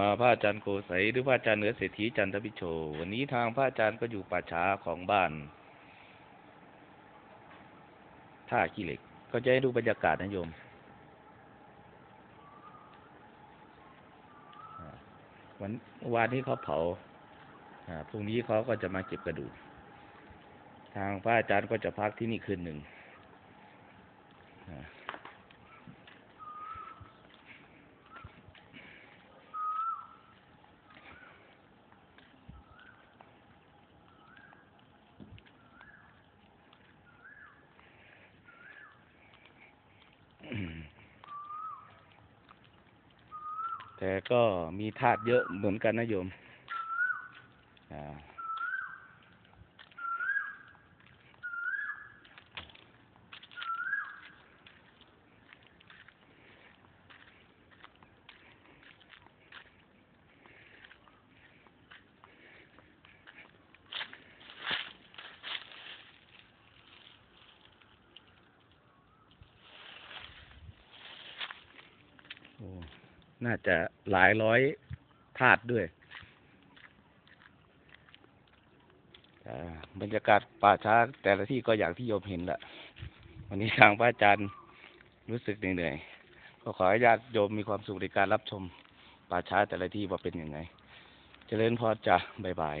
มาพระอาจารย์โกใสยหรือพระอาจารย์เหนือเศรษฐีจันทพิโช วันนี้ทางพระอาจารย์ก็อยู่ป่าช้าของบ้านท่าขี้เหล็ก ก็จะให้ดูบรรยากาศนะโยม วันวานนี้เขาเผาอ่าพรุ่งนี้เขาก็จะมาเก็บกระดูก ทางพระอาจารย์ก็จะพักที่นี่คืนหนึ่ง แต่ก็มีธาตุเยอะเหมือนกันนะโยม อ่า น่าจะหลายร้อยธาตุด้วยอ่าบรรยากาศป่าช้าแต่ละที่ก็อย่างที่โยมเห็นแหละวันนี้ทางพระอาจารย์รู้สึกเหนื่อยๆก็ขอให้ญาติโยมมีความสุขในการรับชมป่าช้าแต่ละที่ว่าเป็นยังไงเจริญพรจ้ะบ๊ายบาย